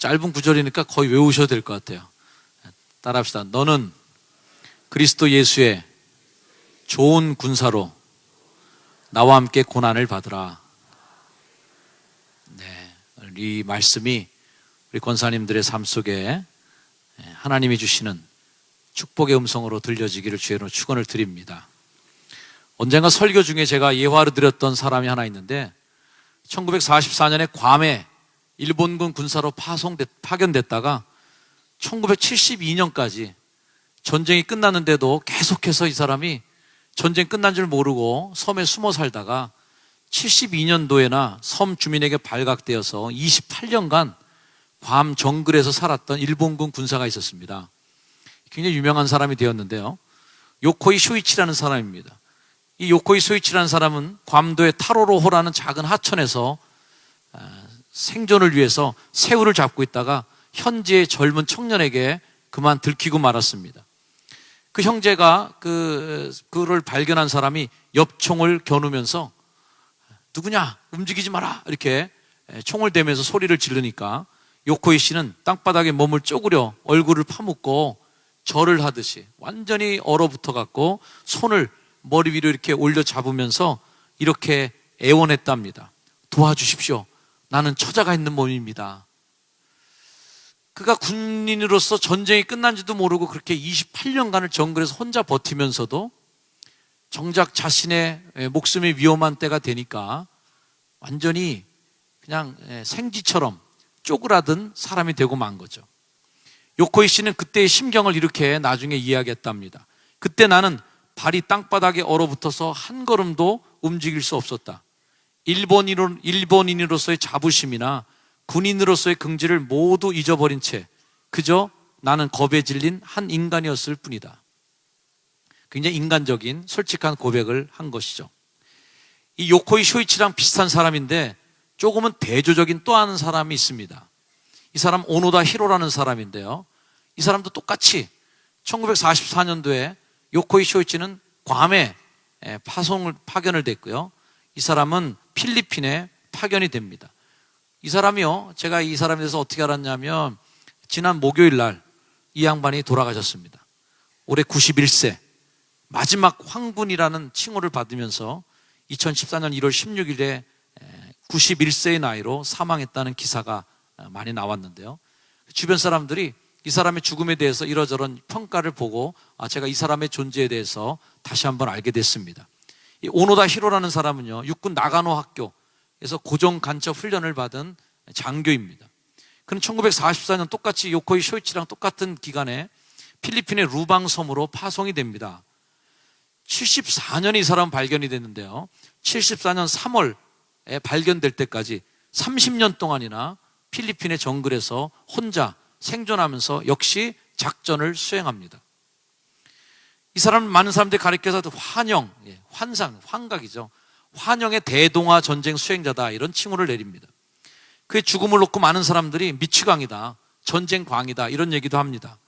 짧은 구절이니까 거의 외우셔도 될것 같아요. 따라합시다. 너는 그리스도 예수의 좋은 군사로 나와 함께 고난을 받으라. 네. 이 말씀이 우리 권사님들의 삶 속에 하나님이 주시는 축복의 음성으로 들려지기를 주의로 축원을 드립니다. 언젠가 설교 중에 제가 예화를 드렸던 사람이 하나 있는데 1944년에 괌에 일본군 군사로 파송됐, 파견됐다가 1972년까지 전쟁이 끝났는데도 계속해서 이 사람이 전쟁 끝난 줄 모르고 섬에 숨어 살다가 72년도에나 섬 주민에게 발각되어서 28년간 괌 정글에서 살았던 일본군 군사가 있었습니다. 굉장히 유명한 사람이 되었는데요. 요코이 쇼이치라는 사람입니다. 이 요코이 쇼이치라는 사람은 괌도의 타로로호라는 작은 하천에서 아, 생존을 위해서 새우를 잡고 있다가 현지의 젊은 청년에게 그만 들키고 말았습니다. 그 형제가 그, 그를 발견한 사람이 엽총을 겨누면서 누구냐? 움직이지 마라! 이렇게 총을 대면서 소리를 지르니까 요코이 씨는 땅바닥에 몸을 쪼그려 얼굴을 파묻고 절을 하듯이 완전히 얼어붙어 갖고 손을 머리 위로 이렇게 올려 잡으면서 이렇게 애원했답니다. 도와주십시오. 나는 처자가 있는 몸입니다. 그가 군인으로서 전쟁이 끝난지도 모르고 그렇게 28년간을 정글에서 혼자 버티면서도 정작 자신의 목숨이 위험한 때가 되니까 완전히 그냥 생쥐처럼 쪼그라든 사람이 되고 만 거죠. 요코이 씨는 그때의 심경을 이렇게 나중에 이야기했답니다. 그때 나는 발이 땅바닥에 얼어붙어서 한 걸음도 움직일 수 없었다. 일본인으로, 일본인으로서의 자부심이나 군인으로서의 긍지를 모두 잊어버린 채 그저 나는 겁에 질린 한 인간이었을 뿐이다. 굉장히 인간적인 솔직한 고백을 한 것이죠. 이 요코이 쇼이치랑 비슷한 사람인데 조금은 대조적인 또 하는 사람이 있습니다. 이 사람 오노다 히로라는 사람인데요. 이 사람도 똑같이 1944년도에 요코이 쇼이치는 괌에 파송을 파견을 됐고요. 이 사람은 필리핀에 파견이 됩니다. 이 사람이요. 제가 이 사람에 대해서 어떻게 알았냐면 지난 목요일 날 이 양반이 돌아가셨습니다. 올해 91세 마지막 황군이라는 칭호를 받으면서 2014년 1월 16일에 91세의 나이로 사망했다는 기사가 많이 나왔는데요. 주변 사람들이 이 사람의 죽음에 대해서 이러저런 평가를 보고 아, 제가 이 사람의 존재에 대해서 다시 한번 알게 됐습니다. 이 오노다 히로라는 사람은요, 육군 나가노 학교에서 고정 간첩 훈련을 받은 장교입니다. 그는 1944년 똑같이 요코이 쇼이치랑 똑같은 기간에 필리핀의 루방 섬으로 파송이 됩니다. 74년에 이 사람 발견이 됐는데요. 74년 3월에 발견될 때까지 30년 동안이나 필리핀의 정글에서 혼자 생존하면서 역시 작전을 수행합니다. 이 사람 많은 사람들이 가리켜서 환영, 예, 환상, 환각이죠. 환영의 대동아 전쟁 수행자다 이런 칭호를 내립니다. 그의 죽음을 놓고 많은 사람들이 미치광이다, 전쟁광이다 이런 얘기도 합니다.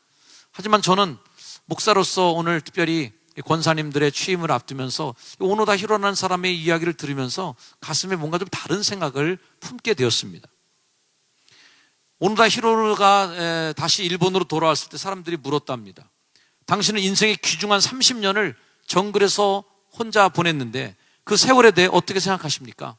하지만 저는 목사로서 오늘 특별히 권사님들의 취임을 앞두면서 오노다 히로라는 사람의 이야기를 들으면서 가슴에 뭔가 좀 다른 생각을 품게 되었습니다. 오노다 히로가 다시 일본으로 돌아왔을 때 사람들이 물었답니다. 당신은 인생의 귀중한 30년을 정글에서 혼자 보냈는데 그 세월에 대해 어떻게 생각하십니까?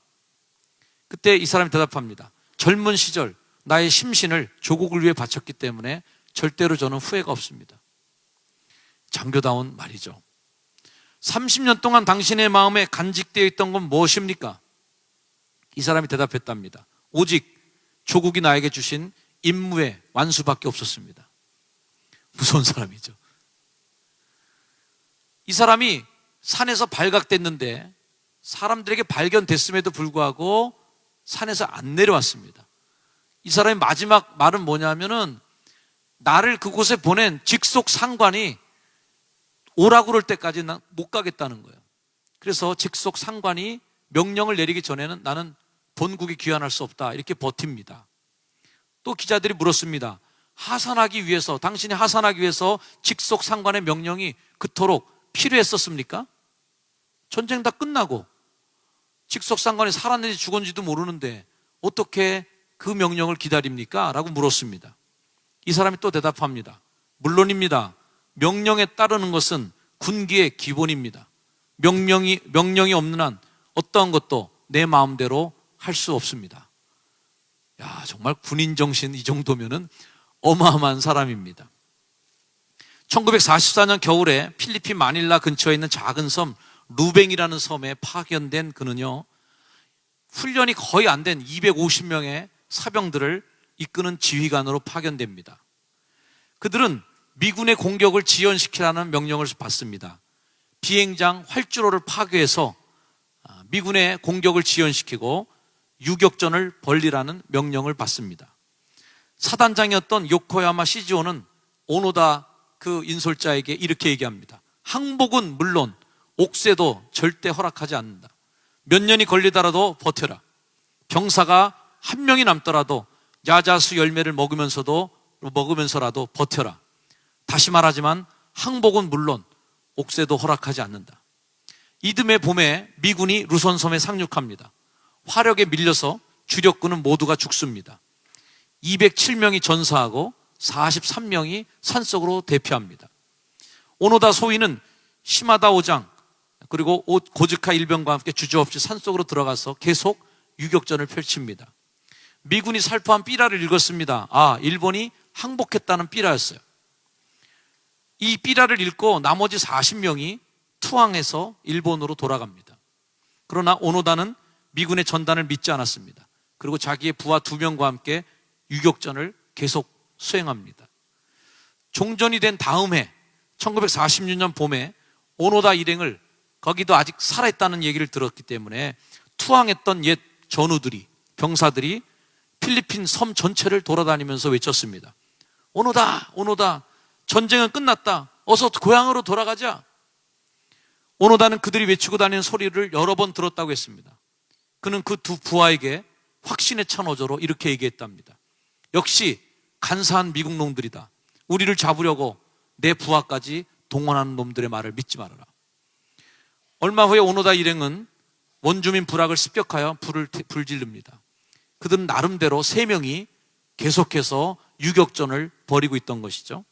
그때 이 사람이 대답합니다. 젊은 시절 나의 심신을 조국을 위해 바쳤기 때문에 절대로 저는 후회가 없습니다. 장교다운 말이죠. 30년 동안 당신의 마음에 간직되어 있던 건 무엇입니까? 이 사람이 대답했답니다. 오직 조국이 나에게 주신 임무의 완수밖에 없었습니다. 무서운 사람이죠. 이 사람이 산에서 발각됐는데 사람들에게 발견됐음에도 불구하고 산에서 안 내려왔습니다. 이 사람의 마지막 말은 뭐냐면은 나를 그곳에 보낸 직속 상관이 오라고 그럴 때까지 난 못 가겠다는 거예요. 그래서 직속 상관이 명령을 내리기 전에는 나는 본국에 귀환할 수 없다. 이렇게 버팁니다. 또 기자들이 물었습니다. 하산하기 위해서, 당신이 하산하기 위해서 직속 상관의 명령이 그토록 필요했었습니까? 전쟁 다 끝나고 직속 상관이 살았는지 죽었는지도 모르는데 어떻게 그 명령을 기다립니까? 라고 물었습니다. 이 사람이 또 대답합니다. 물론입니다. 명령에 따르는 것은 군기의 기본입니다. 명령이, 명령이 없는 한 어떠한 것도 내 마음대로 할 수 없습니다. 야, 정말 군인 정신 이 정도면은 어마어마한 사람입니다. 1944년 겨울에 필리핀 마닐라 근처에 있는 작은 섬 루뱅이라는 섬에 파견된 그는요, 훈련이 거의 안 된 250명의 사병들을 이끄는 지휘관으로 파견됩니다. 그들은 미군의 공격을 지연시키라는 명령을 받습니다. 비행장 활주로를 파괴해서 아, 미군의 공격을 지연시키고 유격전을 벌리라는 명령을 받습니다. 사단장이었던 요코야마 시지오는 오노다 그 인솔자에게 이렇게 얘기합니다. 항복은 물론 옥새도 절대 허락하지 않는다. 몇 년이 걸리더라도 버텨라. 병사가 한 명이 남더라도 야자수 열매를 먹으면서도 먹으면서라도 버텨라. 다시 말하지만 항복은 물론 옥새도 허락하지 않는다. 이듬해 봄에 미군이 루선섬에 상륙합니다. 화력에 밀려서 주력군은 모두가 죽습니다. 207명이 전사하고 43명이 산속으로 대피합니다. 오노다 소위는 시마다 오장 그리고 오- 고즈카 일병과 함께 주저없이 산속으로 들어가서 계속 유격전을 펼칩니다. 미군이 살포한 삐라를 읽었습니다. 아, 일본이 항복했다는 삐라였어요. 이 삐라를 읽고 나머지 40명이 투항해서 일본으로 돌아갑니다. 그러나 오노다는 미군의 전단을 믿지 않았습니다. 그리고 자기의 부하 두 명과 함께 유격전을 계속 수행합니다. 종전이 된 다음 해 1946년 봄에 오노다 일행을 거기도 아직 살아있다는 얘기를 들었기 때문에 투항했던 옛 전우들이 병사들이 필리핀 섬 전체를 돌아다니면서 외쳤습니다. 오노다, 오노다, 전쟁은 끝났다. 어서 고향으로 돌아가자. 오노다는 그들이 외치고 다니는 소리를 여러 번 들었다고 했습니다. 그는 그 두 부하에게 확신에 찬 어조로 이렇게 얘기했답니다. 역시 간사한 미국 놈들이다. 우리를 잡으려고 내 부하까지 동원하는 놈들의 말을 믿지 말아라. 얼마 후에 오노다 일행은 원주민 부락을 습격하여 불을 태- 불지릅니다. 그들은 나름대로 세 명이 계속해서 유격전을 벌이고 있던 것이죠.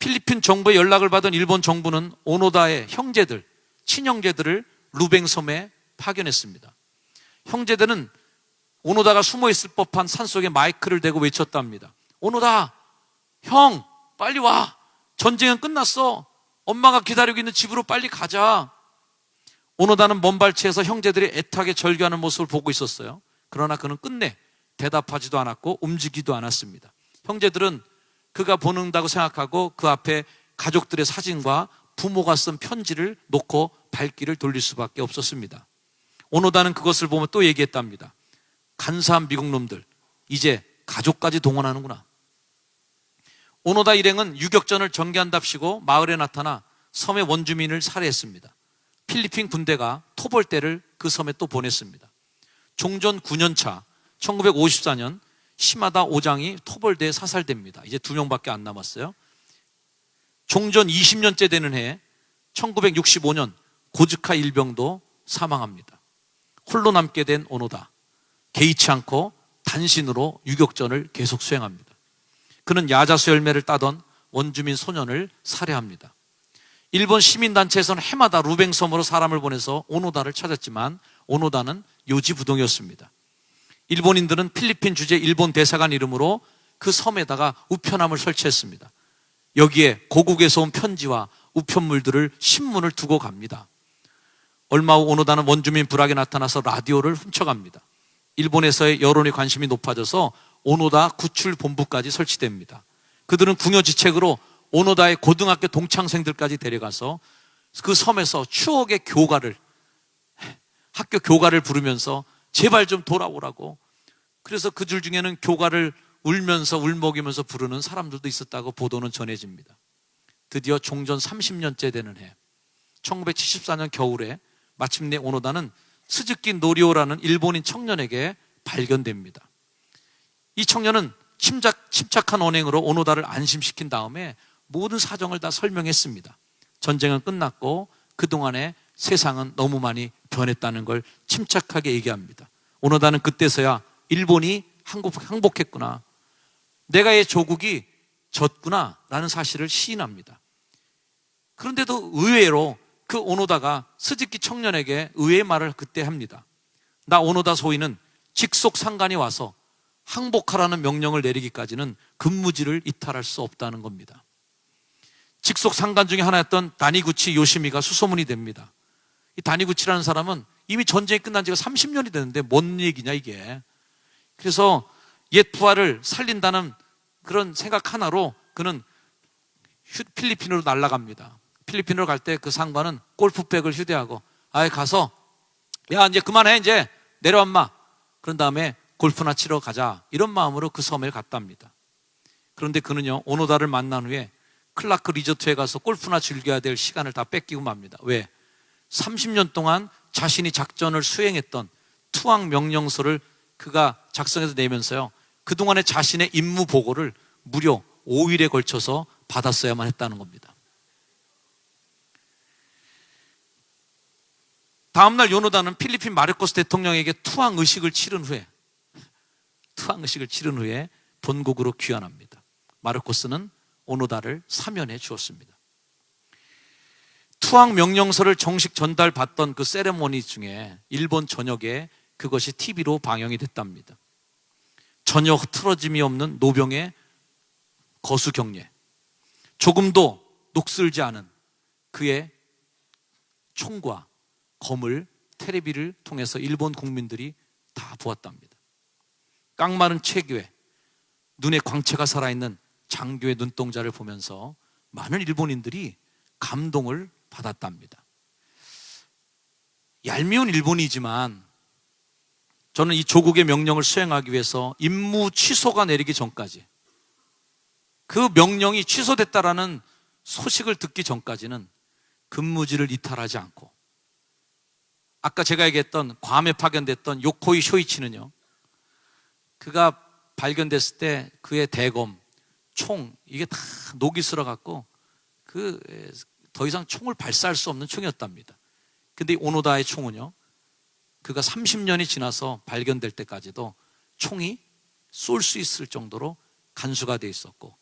필리핀 정부의 연락을 받은 일본 정부는 오노다의 형제들, 친형제들을 루뱅섬에 파견했습니다. 형제들은 오노다가 숨어 있을 법한 산속에 마이크를 대고 외쳤답니다. 오노다, 형, 빨리 와. 전쟁은 끝났어. 엄마가 기다리고 있는 집으로 빨리 가자. 오노다는 먼 발치에서 형제들이 애타게 절규하는 모습을 보고 있었어요. 그러나 그는 끝내 대답하지도 않았고 움직이지도 않았습니다. 형제들은 그가 보는다고 생각하고 그 앞에 가족들의 사진과 부모가 쓴 편지를 놓고 발길을 돌릴 수밖에 없었습니다. 오노다는 그것을 보면 또 얘기했답니다. 간사한 미국 놈들, 이제 가족까지 동원하는구나. 오노다 일행은 유격전을 전개한답시고 마을에 나타나 섬의 원주민을 살해했습니다. 필리핀 군대가 토벌대를 그 섬에 또 보냈습니다. 종전 9년차 1954년 시마다 오장이 토벌대에 사살됩니다. 이제 두 명밖에 안 남았어요. 종전 20년째 되는 해 1965년 고즈카 일병도 사망합니다. 홀로 남게 된 오노다. 개의치 않고 단신으로 유격전을 계속 수행합니다. 그는 야자수 열매를 따던 원주민 소년을 살해합니다. 일본 시민단체에서는 해마다 루뱅섬으로 사람을 보내서 오노다를 찾았지만 오노다는 요지부동이었습니다. 일본인들은 필리핀 주재 일본 대사관 이름으로 그 섬에다가 우편함을 설치했습니다. 여기에 고국에서 온 편지와 우편물들을 신문을 두고 갑니다. 얼마 후 오노다는 원주민 불악에 나타나서 라디오를 훔쳐갑니다. 일본에서의 여론의 관심이 높아져서 오노다 구출 본부까지 설치됩니다. 그들은 궁여지책으로 오노다의 고등학교 동창생들까지 데려가서 그 섬에서 추억의 교가를 학교 교가를 부르면서 제발 좀 돌아오라고. 그래서 그들 중에는 교가를 울면서 울먹이면서 부르는 사람들도 있었다고 보도는 전해집니다. 드디어 종전 30년째 되는 해 1974년 겨울에 마침내 오노다는 스즈키 노리오라는 일본인 청년에게 발견됩니다. 이 청년은 침착, 침착한 언행으로 오노다를 안심시킨 다음에 모든 사정을 다 설명했습니다. 전쟁은 끝났고 그동안에 세상은 너무 많이 변했다는 걸 침착하게 얘기합니다. 오노다는 그때서야 일본이 항복, 항복했구나. 내가 얘 조국이 졌구나. 라는 사실을 시인합니다. 그런데도 의외로 그 오노다가 스즈키 청년에게 의외의 말을 그때 합니다. 나 오노다 소위는 직속 상관이 와서 항복하라는 명령을 내리기까지는 근무지를 이탈할 수 없다는 겁니다. 직속 상관 중에 하나였던 다니구치 요시미가 수소문이 됩니다. 이 다니구치라는 사람은 이미 전쟁이 끝난 지가 30년이 됐는데 뭔 얘기냐 이게. 그래서 옛 부하를 살린다는 그런 생각 하나로 그는 휴- 필리핀으로 날아갑니다. 필리핀으로 갈 때 그 상관은 골프백을 휴대하고 아예 가서 야 이제 그만해 이제 내려왔마 그런 다음에 골프나 치러 가자 이런 마음으로 그 섬에 갔답니다. 그런데 그는요 오노다를 만난 후에 클라크 리조트에 가서 골프나 즐겨야 될 시간을 다 뺏기고 맙니다. 왜? 30년 동안 자신이 작전을 수행했던 투항 명령서를 그가 작성해서 내면서요. 그동안의 자신의 임무 보고를 무려 5일에 걸쳐서 받았어야만 했다는 겁니다. 다음날 요노다는 필리핀 마르코스 대통령에게 투항 의식을 치른 후에 투항 의식을 치른 후에 본국으로 귀환합니다. 마르코스는 오노다를 사면해 주었습니다. 투항 명령서를 정식 전달받던 그 세레모니 중에 일본 전역에 그것이 TV로 방영이 됐답니다. 전혀 흐트러짐이 없는 노병의 거수 경례. 조금도 녹슬지 않은 그의 총과 검을 테레비를 통해서 일본 국민들이 다 보았답니다. 깡마른 체교에 눈에 광채가 살아있는 장교의 눈동자를 보면서 많은 일본인들이 감동을 받았답니다. 얄미운 일본이지만 저는 이 조국의 명령을 수행하기 위해서 임무 취소가 내리기 전까지 그 명령이 취소됐다라는 소식을 듣기 전까지는 근무지를 이탈하지 않고 아까 제가 얘기했던 괌에 파견됐던 요코이 쇼이치는요 그가 발견됐을 때 그의 대검, 총 이게 다 녹이 슬어 갖고 그 더 이상 총을 발사할 수 없는 총이었답니다. 근데 이 오노다의 총은요. 그가 30년이 지나서 발견될 때까지도 총이 쏠 수 있을 정도로 간수가 돼 있었고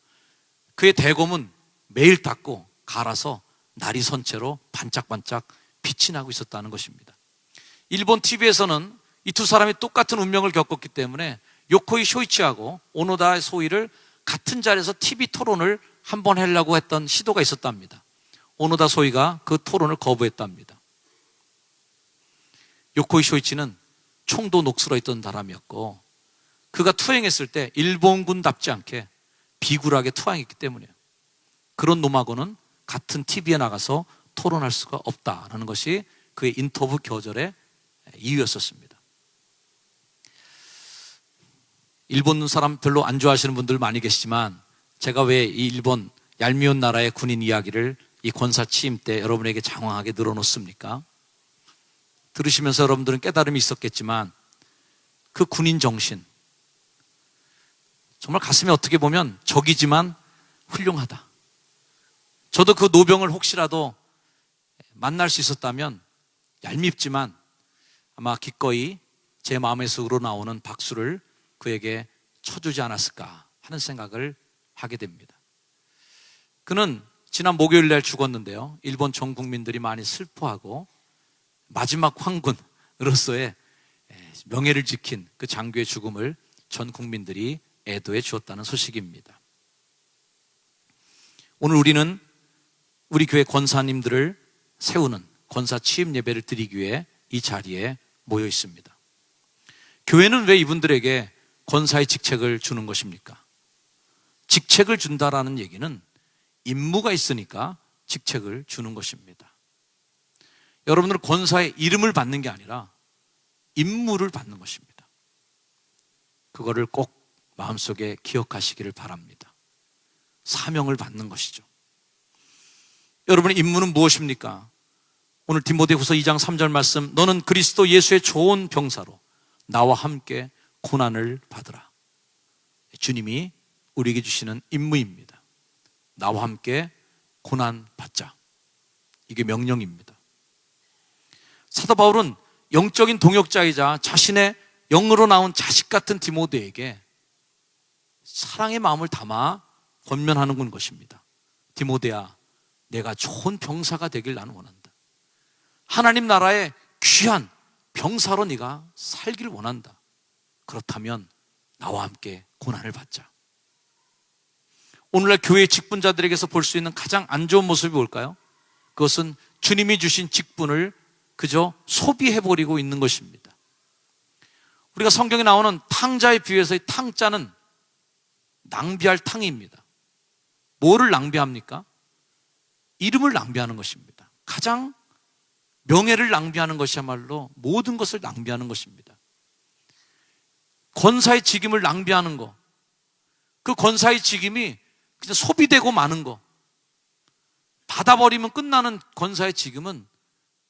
그의 대검은 매일 닦고 갈아서 날이 선 채로 반짝반짝 빛이 나고 있었다는 것입니다. 일본 TV에서는 이 두 사람이 똑같은 운명을 겪었기 때문에 요코이 쇼이치하고 오노다의 소위를 같은 자리에서 TV 토론을 한번 하려고 했던 시도가 있었답니다. 오노다 소위가 그 토론을 거부했답니다. 요코이 쇼이치는 총도 녹슬어 있던 사람이었고 그가 투행했을 때 일본군답지 않게 비굴하게 투항했기 때문이에요. 그런 놈하고는 같은 TV에 나가서 토론할 수가 없다라는 것이 그의 인터뷰 겨절의 이유였었습니다. 일본 사람 별로 안 좋아하시는 분들 많이 계시지만 제가 왜 이 일본 얄미운 나라의 군인 이야기를 이 권사 취임 때 여러분에게 장황하게 늘어놓습니까? 들으시면서 여러분들은 깨달음이 있었겠지만 그 군인 정신 정말 가슴에 어떻게 보면 적이지만 훌륭하다. 저도 그 노병을 혹시라도 만날 수 있었다면 얄밉지만 아마 기꺼이 제 마음에서 우러나오는 박수를 그에게 쳐주지 않았을까 하는 생각을 하게 됩니다. 그는 지난 목요일 날 죽었는데요. 일본 전 국민들이 많이 슬퍼하고 마지막 황군으로서의 명예를 지킨 그 장교의 죽음을 전 국민들이 애도해 주었다는 소식입니다. 오늘 우리는 우리 교회 권사님들을 세우는 권사 취임 예배를 드리기 위해 이 자리에 모여 있습니다. 교회는 왜 이분들에게 권사의 직책을 주는 것입니까? 직책을 준다라는 얘기는 임무가 있으니까 직책을 주는 것입니다. 여러분들은 권사의 이름을 받는 게 아니라 임무를 받는 것입니다. 그거를 꼭 마음속에 기억하시기를 바랍니다. 사명을 받는 것이죠. 여러분의 임무는 무엇입니까? 오늘 디모데후서 2장 3절 말씀 너는 그리스도 예수의 좋은 병사로 나와 함께 고난을 받으라. 주님이 우리에게 주시는 임무입니다. 나와 함께 고난 받자. 이게 명령입니다. 사도 바울은 영적인 동역자이자 자신의 영으로 나온 자식 같은 디모데에게 사랑의 마음을 담아 권면하는 것입니다. 디모데야, 내가 좋은 병사가 되길 나는 원한다. 하나님 나라의 귀한 병사로 네가 살기를 원한다. 그렇다면 나와 함께 고난을 받자. 오늘날 교회 직분자들에게서 볼 수 있는 가장 안 좋은 모습이 뭘까요? 그것은 주님이 주신 직분을 그저 소비해버리고 있는 것입니다. 우리가 성경에 나오는 탕자에 비유해서의 탕자는 낭비할 탕입니다. 뭐를 낭비합니까? 이름을 낭비하는 것입니다. 가장 명예를 낭비하는 것이야말로 모든 것을 낭비하는 것입니다. 권사의 직임을 낭비하는 것, 그 권사의 직임이 그냥 소비되고 마는 것, 받아버리면 끝나는 권사의 직임은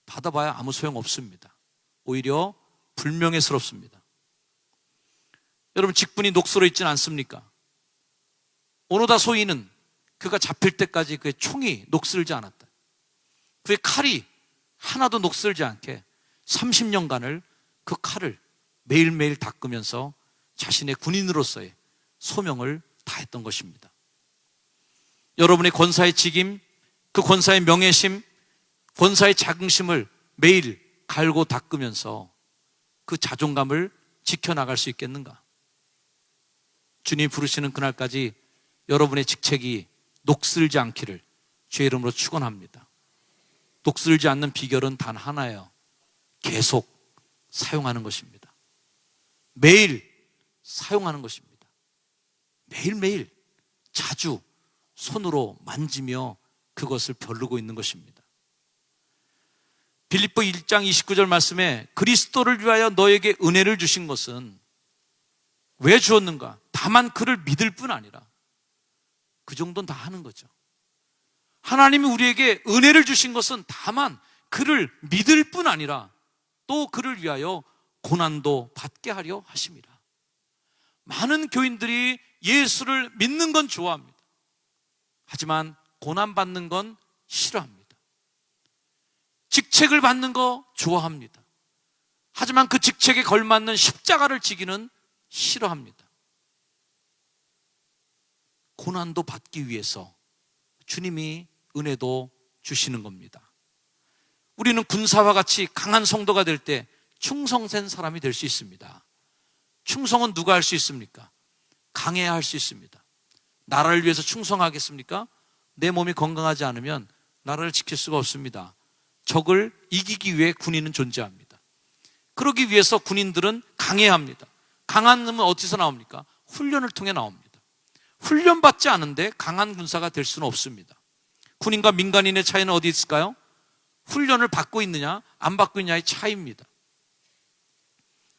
받아봐야 아무 소용 없습니다. 오히려 불명예스럽습니다. 여러분 직분이 녹슬어 있지는 않습니까? 오노다 소인은 그가 잡힐 때까지 그의 총이 녹슬지 않았다. 그의 칼이 하나도 녹슬지 않게 30년간을 그 칼을 매일매일 닦으면서 자신의 군인으로서의 소명을 다했던 것입니다. 여러분의 권사의 직임, 그 권사의 명예심, 권사의 자긍심을 매일 갈고 닦으면서 그 자존감을 지켜나갈 수 있겠는가? 주님 부르시는 그날까지 여러분의 직책이 녹슬지 않기를 주의 이름으로 축원합니다. 녹슬지 않는 비결은 단 하나예요. 계속 사용하는 것입니다. 매일 사용하는 것입니다. 매일매일 자주 손으로 만지며 그것을 벼르고 있는 것입니다. 빌립보 1장 29절 말씀에 그리스도를 위하여 너에게 은혜를 주신 것은 왜 주었는가? 다만 그를 믿을 뿐 아니라 그 정도는 다 하는 거죠. 하나님이 우리에게 은혜를 주신 것은 다만 그를 믿을 뿐 아니라 또 그를 위하여 고난도 받게 하려 하심이라. 많은 교인들이 예수를 믿는 건 좋아합니다. 하지만 고난 받는 건 싫어합니다. 직책을 받는 거 좋아합니다. 하지만 그 직책에 걸맞는 십자가를 지기는 싫어합니다. 고난도 받기 위해서 주님이 은혜도 주시는 겁니다. 우리는 군사와 같이 강한 성도가 될 때 충성된 사람이 될 수 있습니다. 충성은 누가 할 수 있습니까? 강해야 할 수 있습니다. 나라를 위해서 충성하겠습니까? 내 몸이 건강하지 않으면 나라를 지킬 수가 없습니다. 적을 이기기 위해 군인은 존재합니다. 그러기 위해서 군인들은 강해야 합니다. 강한 놈은 어디서 나옵니까? 훈련을 통해 나옵니다. 훈련받지 않은데 강한 군사가 될 수는 없습니다. 군인과 민간인의 차이는 어디 있을까요? 훈련을 받고 있느냐, 안 받고 있느냐의 차이입니다.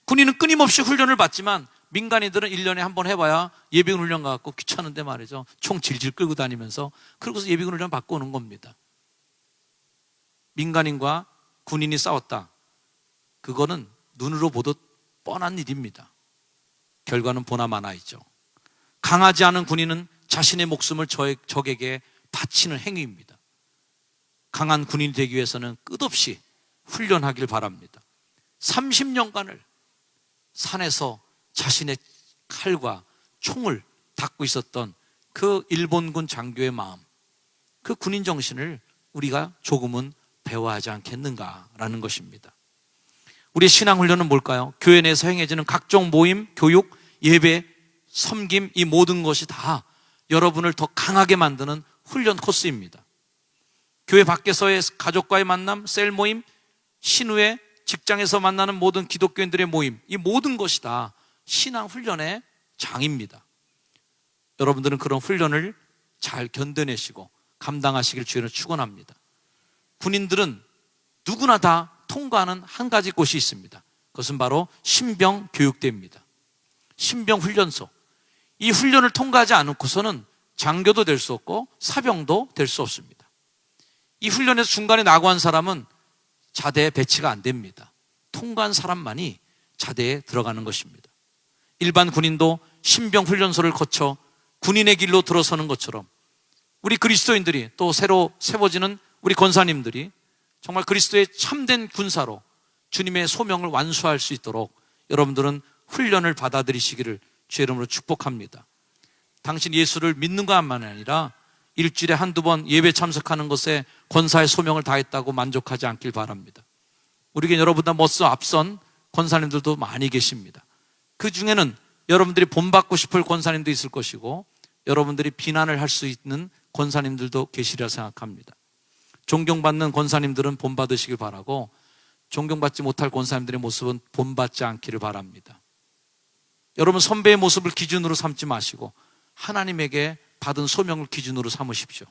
군인은 끊임없이 훈련을 받지만 민간인들은 1년에 한 번 해봐야 예비군 훈련 가갖고 귀찮은데 말이죠. 총 질질 끌고 다니면서 그러고서 예비군 훈련 받고 오는 겁니다. 민간인과 군인이 싸웠다. 그거는 눈으로 보듯 뻔한 일입니다. 결과는 보나 마나 있죠. 강하지 않은 군인은 자신의 목숨을 적에게 바치는 행위입니다. 강한 군인이 되기 위해서는 끝없이 훈련하길 바랍니다. 30년간을 산에서 자신의 칼과 총을 닦고 있었던 그 일본군 장교의 마음, 그 군인 정신을 우리가 조금은 배워야 하지 않겠는가라는 것입니다. 우리의 신앙 훈련은 뭘까요? 교회 내에서 행해지는 각종 모임, 교육, 예배, 섬김, 이 모든 것이 다 여러분을 더 강하게 만드는 훈련 코스입니다. 교회 밖에서의 가족과의 만남, 셀 모임, 신우의 직장에서 만나는 모든 기독교인들의 모임, 이 모든 것이 다 신앙 훈련의 장입니다. 여러분들은 그런 훈련을 잘 견뎌내시고 감당하시길 주의로 축원합니다. 군인들은 누구나 다 통과하는 한 가지 곳이 있습니다. 그것은 바로 신병 교육대입니다. 신병 훈련소. 이 훈련을 통과하지 않고서는 장교도 될 수 없고 사병도 될 수 없습니다. 이 훈련에서 중간에 나고한 사람은 자대에 배치가 안 됩니다. 통과한 사람만이 자대에 들어가는 것입니다. 일반 군인도 신병 훈련소를 거쳐 군인의 길로 들어서는 것처럼 우리 그리스도인들이 또 새로 세워지는 우리 권사님들이 정말 그리스도의 참된 군사로 주님의 소명을 완수할 수 있도록 여러분들은 훈련을 받아들이시기를 주의 이름으로 축복합니다. 당신 예수를 믿는 것만이 아니라 일주일에 한두 번 예배 참석하는 것에 권사의 소명을 다했다고 만족하지 않길 바랍니다. 우리에게 여러분보다 멋서 앞선 권사님들도 많이 계십니다. 그 중에는 여러분들이 본받고 싶을 권사님도 있을 것이고 여러분들이 비난을 할 수 있는 권사님들도 계시리라 생각합니다. 존경받는 권사님들은 본받으시길 바라고 존경받지 못할 권사님들의 모습은 본받지 않기를 바랍니다. 여러분 선배의 모습을 기준으로 삼지 마시고 하나님에게 받은 소명을 기준으로 삼으십시오.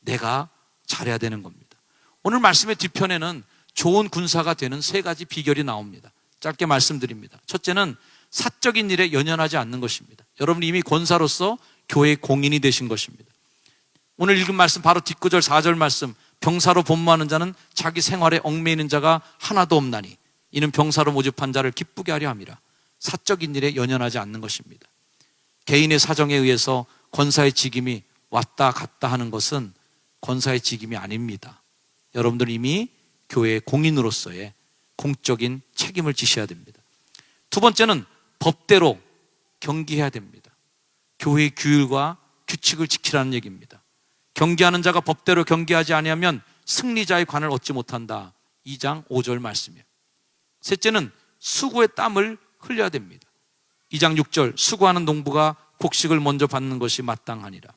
내가 잘해야 되는 겁니다. 오늘 말씀의 뒤편에는 좋은 군사가 되는 세 가지 비결이 나옵니다. 짧게 말씀드립니다. 첫째는 사적인 일에 연연하지 않는 것입니다. 여러분 이미 권사로서 교회의 공인이 되신 것입니다. 오늘 읽은 말씀 바로 뒷구절 4절 말씀 병사로 본무하는 자는 자기 생활에 얽매이는 자가 하나도 없나니 이는 병사로 모집한 자를 기쁘게 하려 함이라 사적인 일에 연연하지 않는 것입니다. 개인의 사정에 의해서 권사의 직임이 왔다 갔다 하는 것은 권사의 직임이 아닙니다. 여러분들 이미 교회의 공인으로서의 공적인 책임을 지셔야 됩니다. 두 번째는 법대로 경기해야 됩니다. 교회의 규율과 규칙을 지키라는 얘기입니다. 경기하는 자가 법대로 경기하지 아니하면 승리자의 관을 얻지 못한다. 2장 5절 말씀이에요. 셋째는 수고의 땀을 흘려야 됩니다. 2장 6절 수고하는 농부가 곡식을 먼저 받는 것이 마땅하니라.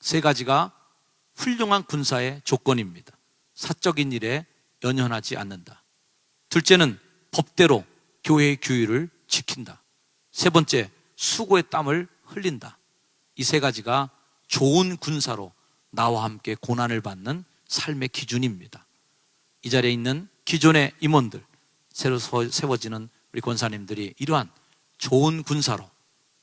세 가지가 훌륭한 군사의 조건입니다. 사적인 일에 연연하지 않는다. 둘째는 법대로 교회의 규율을 지킨다. 세 번째, 수고의 땀을 흘린다. 이 세 가지가 좋은 군사로 나와 함께 고난을 받는 삶의 기준입니다. 이 자리에 있는 기존의 임원들, 새로 세워지는 우리 권사님들이 이러한 좋은 군사로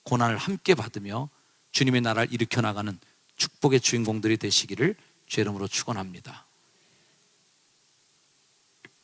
고난을 함께 받으며 주님의 나라를 일으켜 나가는 축복의 주인공들이 되시기를 죄 이름으로 축원합니다.